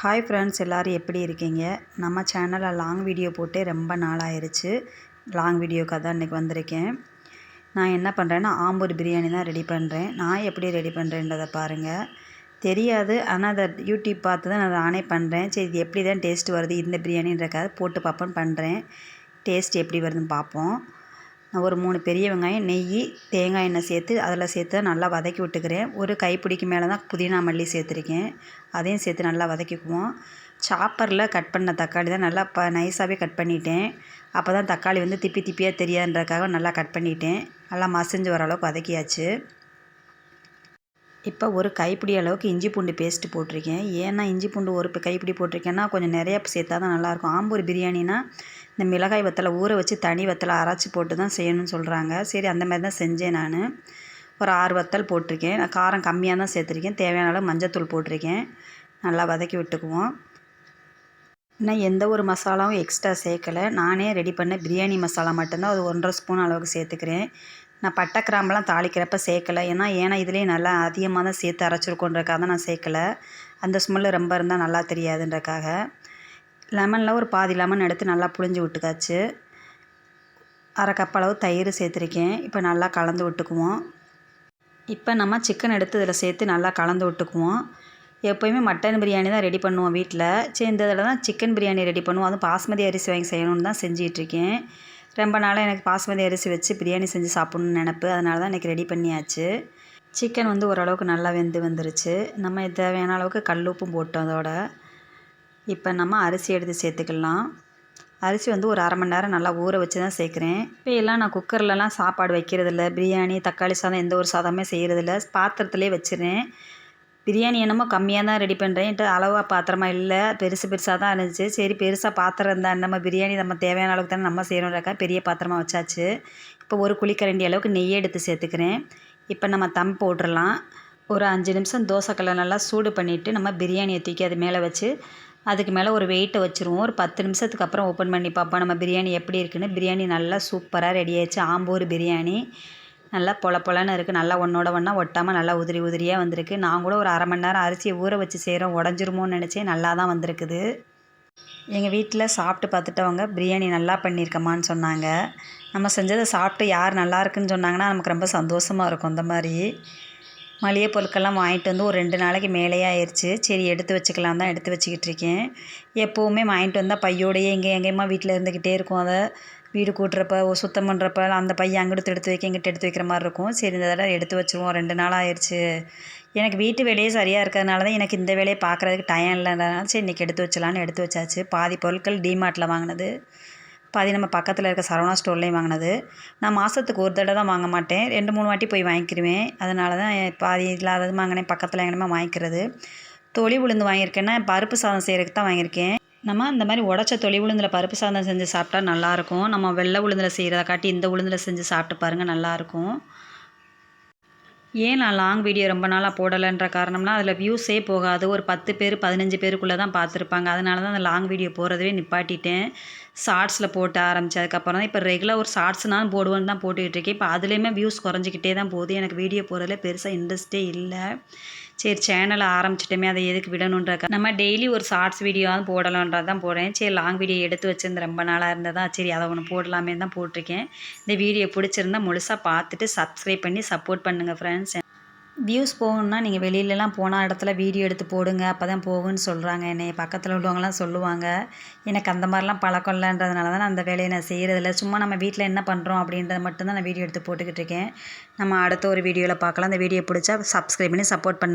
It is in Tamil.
ஹாய் ஃப்ரெண்ட்ஸ் எல்லோரும் எப்படி இருக்கீங்க? நம்ம சேனலில் லாங் வீடியோ போட்டு ரொம்ப நாளாயிருச்சு. லாங் வீடியோக்காக தான் இன்றைக்கி வந்திருக்கேன். நான் என்ன பண்ணுறேன்னா ஆம்பூர் பிரியாணி தான் ரெடி பண்ணுறேன் நான் எப்படி ரெடி பண்ணுறேன்றதை பாருங்கள் தெரியாது. ஆனால் அதை யூடியூப் பார்த்து தான் நான் நானே பண்ணுறேன் சரி இது எப்படி தான் டேஸ்ட் வருது? இந்த பிரியாணின்றக்காக போட்டு பார்ப்பேன் பண்ணுறேன் டேஸ்ட் எப்படி வருதுன்னு பார்ப்போம். ஒரு மூணு பெரிய வெங்காயம் நெய் தேங்காய் எண்ணெய் சேர்த்து அதில் சேர்த்து நல்லா வதக்கி விட்டுக்கிறேன். ஒரு கைப்பிடிக்கு மேலே தான் புதினா மல்லி சேர்த்துருக்கேன். அதையும் சேர்த்து நல்லா வதக்கிக்குவோம். சாப்பரில் கட் பண்ண தக்காளி தான் நல்லா ப நைஸாகவே கட் பண்ணிட்டேன். அப்போ தான் தக்காளி வந்து திப்பி திப்பியாக தெரியாதுன்றக்காக நல்லா கட் பண்ணிட்டேன். நல்லா மசிஞ்சு வர அளவுக்கு வதக்கியாச்சு. இப்போ ஒரு கைப்பிடி அளவுக்கு இஞ்சி பூண்டு பேஸ்ட்டு போட்டிருக்கேன். ஏன்னா இஞ்சி பூண்டு ஒரு கைப்பிடி போட்டிருக்கேன்னா கொஞ்சம் நிறையா சேர்த்தா தான் நல்லாயிருக்கும். ஆம்பூர் பிரியாணினா இந்த மிளகாய் வத்தலை ஊற வச்சு தனி வத்தலை அரைச்சி போட்டு தான் செய்யணும்னு சொல்கிறாங்க சரி அந்த மாதிரி தான் செஞ்சேன் நான். ஒரு ஆறு வத்தல் போட்டிருக்கேன். நான் காரம் கம்மியாக தான் சேர்த்துருக்கேன். தேவையான அளவு மஞ்சத்தூள் போட்டிருக்கேன். நல்லா வதக்கி விட்டுக்குவோம். இன்னும் எந்த ஒரு மசாலாவும் எக்ஸ்ட்ரா சேர்க்கலை. நானே ரெடி பண்ண பிரியாணி மசாலா மட்டும்தான் அது ஒன்றரை ஸ்பூன் அளவுக்கு சேர்த்துக்கிறேன். நான் பட்டை கிராம்பெலாம் தாளிக்கிறப்ப சேர்க்கலை. ஏன்னா ஏன்னா இதுலேயே நல்லா அதிகமாக தான் சேர்த்து அரைச்சிருக்கோன்றக்காக தான் நான் சேர்க்கலை. அந்த ஸ்மெல்லு ரொம்ப இருந்தால் நல்லா தெரியாதுன்றக்காக லெமனில் ஒரு பாதி லெமன் எடுத்து நல்லா புழிஞ்சு விட்டுக்காச்சு அரை கப் அளவு தயிர் சேர்த்துருக்கேன். இப்போ நல்லா கலந்து விட்டுக்குவோம். இப்போ நம்ம சிக்கன் எடுத்து இதில் சேர்த்து நல்லா கலந்து விட்டுக்குவோம். எப்போயுமே மட்டன் பிரியாணி தான் ரெடி பண்ணுவோம் வீட்டில். சரி இந்த இதில் தான் சிக்கன் பிரியாணி ரெடி பண்ணுவோம். அதுவும் பாஸ்மதி அரிசி வாங்கி செய்யணும்னு தான் செஞ்சிகிட்ருக்கேன். ரொம்ப நாளாக எனக்கு பாஸ்மதி அரிசி வச்சு பிரியாணி செஞ்சு சாப்பிட்ணுன்னு நினப்பு. அதனால தான் எனக்கு ரெடி பண்ணியாச்சு. சிக்கன் வந்து ஓரளவுக்கு நல்லா வெந்து வந்துருச்சு. நம்ம தேவையான அளவுக்கு கல் உப்பும் போட்டோம் அதோட. இப்போ நம்ம அரிசி எடுத்து சேர்த்துக்கலாம். அரிசி வந்து ஒரு அரை மணி நேரம் நல்லா ஊற வச்சு தான் சேர்க்குறேன். இப்போ எல்லாம் நான் குக்கர்லலாம் சாப்பாடு வைக்கிறதில்ல. பிரியாணி தக்காளி சாதம் எந்த ஒரு சாதமே செய்கிறதில்ல பாத்திரத்துலேயே வச்சுருந்தேன் பிரியாணி என்னமோ கம்மியாக தான் ரெடி பண்ணுறேன் அளவாக பாத்திரமா இல்லை. பெருசு பெருசாக தான் இருந்துச்சு. சரி பெருசாக பாத்திரம் இருந்தால் நம்ம பிரியாணி நம்ம தேவையான அளவுக்கு தானே நம்ம செய்கிறோம்னாக்கா பெரிய பாத்திரமாக வச்சாச்சு. இப்போ ஒரு குழிக்கரண்டி அளவுக்கு நெய் எடுத்து சேர்த்துக்கிறேன். இப்போ நம்ம தம் போட்டுடலாம். ஒரு அஞ்சு நிமிஷம் தோசைக்கல்லை நல்லா சூடு பண்ணிவிட்டு நம்ம பிரியாணியை தூக்கி அது மேலே வச்சு அதுக்கு மேலே ஒரு வெயிட்டை வச்சுருவோம். ஒரு பத்து நிமிஷத்துக்கு அப்புறம் ஓப்பன் பண்ணி பார்ப்போம். நம்ம பிரியாணி எப்படி இருக்குன்னு. பிரியாணி நல்லா சூப்பராக ரெடி ஆயிடுச்சு. ஆம்பூர் பிரியாணி. நல்லா பொல பொலன்னு இருக்குது நல்லா ஒன்றோட ஒன்றா ஒட்டாமல் நல்லா உதிரி உதிரியாக வந்திருக்கு. நான் கூட ஒரு அரை மணி நேரம் அரிசியை ஊற வச்சு செய்கிறோம் உடஞ்சிருமோன்னு நினச்சேன். நல்லா தான் வந்திருக்குது. எங்கள் வீட்டில் சாப்பிட்டு பார்த்துட்டவங்க பிரியாணி நல்லா பண்ணியிருக்கம்மான்னு சொன்னாங்க. நம்ம செஞ்சதை சாப்பிட்டு யார் நல்லா இருக்குன்னு சொன்னாங்கன்னா நமக்கு ரொம்ப சந்தோஷமாக இருக்கும் அந்த மாதிரி. மளிகை பொருட்கள்லாம் வாங்கிட்டு வந்து ஒரு ரெண்டு நாளைக்கு மேலேயே ஆயிடுச்சு சரி எடுத்து வச்சுக்கலாம் தான் எடுத்து வச்சுக்கிட்டு இருக்கேன். எப்போவுமே வாங்கிட்டு வந்தால் பையோடையே எங்கே எங்கேயுமா வீட்டில் இருந்துக்கிட்டே இருக்கும். அதை வீடு கூட்டுறப்ப சுத்தம் பண்ணுறப்ப அந்த பையன் அங்கிட்டு எடுத்து வைக்க இங்கிட்ட எடுத்து வைக்கிற மாதிரி இருக்கும். சரி இந்த தடவை எடுத்து வச்சுருவோம். ரெண்டு நாள் ஆயிடுச்சு எனக்கு வீட்டு வேலையே சரியாக இருக்கிறதுனால தான் எனக்கு இந்த வேலையை பார்க்குறதுக்கு டைம் இல்லைனாலும் சரி இன்றைக்கி எடுத்து வச்சலான்னு எடுத்து வச்சாச்சு. பாதி பொருட்கள் டிமார்ட்டில் வாங்கினது. பாதி நம்ம பக்கத்தில் இருக்க சரவணா ஸ்டோர்லேயும் வாங்கினது. நான் மாதத்துக்கு ஒரு தடவை தான் வாங்க மாட்டேன். ரெண்டு மூணு வாட்டி போய் வாங்கிக்கிருவேன். அதனால தான் பாதி இல்லாதது வாங்கினேன். பக்கத்தில் எங்கேயுமே வாங்கிக்கிறது. தொளி உளுந்து வாங்கியிருக்கேன்னா பருப்பு சாதம் செய்கிறதுக்கு தான் வாங்கியிருக்கேன். நம்ம அந்த மாதிரி உடச்ச தொளி உளுந்தில் பருப்பு சாதம் செஞ்சு சாப்பிட்டா நல்லாயிருக்கும். நம்ம வெள்ளை உளுந்தில் செய்கிறத காட்டி இந்த உளுந்தில் செஞ்சு சாப்பிட்டு பாருங்கள் நல்லாயிருக்கும். ஏன் நான் லாங் வீடியோ ரொம்ப நாளாக போடலைன்ற காரணம்னா அதில் வியூஸே போகாது. ஒரு பத்து பேர் பதினஞ்சு பேருக்குள்ளே தான் பார்த்துருப்பாங்க. அதனால தான் அந்த லாங் வீடியோ போகிறதவே நிப்பாட்டிட்டேன். ஷார்ட்ஸில் போட்டு ஆரம்பித்ததுக்கப்புறம் தான் இப்போ ரெகுலர் ஒரு ஷார்ட்ஸ்னால் போடுவேன்னு தான் போட்டுக்கிட்டு இருக்கேன். இப்போ அதுலேயுமே வியூஸ் குறைஞ்சிக்கிட்டே தான் போகுது. எனக்கு வீடியோ போடுறதுல பெருசாக இன்ட்ரெஸ்ட்டே இல்லை. சரி சேனலை ஆரம்பிச்சிட்டோமே அதை எதுக்கு விடணுன்றக்க நம்ம டெய்லி ஒரு ஷார்ட்ஸ் வீடியோவாக போடலான்றது தான் போடுறேன். சரி லாங் வீடியோ எடுத்து வச்சிருந்து ரொம்ப நாளாக இருந்ததா? சரி அதை ஒன்று போடலாமே தான் போட்டிருக்கேன். இந்த வீடியோ பிடிச்சிருந்தா முழுசாக பார்த்துட்டு சப்ஸ்கிரைப் பண்ணி சப்போர்ட் பண்ணுங்கள் ஃப்ரெண்ட்ஸ் வியூஸ் போகணுன்னா நீங்கள் வெளியிலலாம் போன இடத்துல வீடியோ எடுத்து போடுங்க அப்போ தான் போகும்னு சொல்கிறாங்க என்னை பக்கத்தில் உள்ளவங்களாம் சொல்லுவாங்க. எனக்கு அந்த மாதிரிலாம் பழக்கம் இல்லைன்றதுனால தான் நான் அந்த வேலையை நான் செய்கிறதில்ல சும்மா நம்ம வீட்டில் என்ன பண்ணுறோம் அப்படின்றத மட்டும்தான் நான் வீடியோ எடுத்து போட்டுக்கிட்டு இருக்கேன். நம்ம அடுத்த ஒரு வீடியோவில் பார்க்கலாம். அந்த வீடியோ பிடிச்சா சப்ஸ்கிரைப் பண்ணி சப்போர்ட் பண்ணி.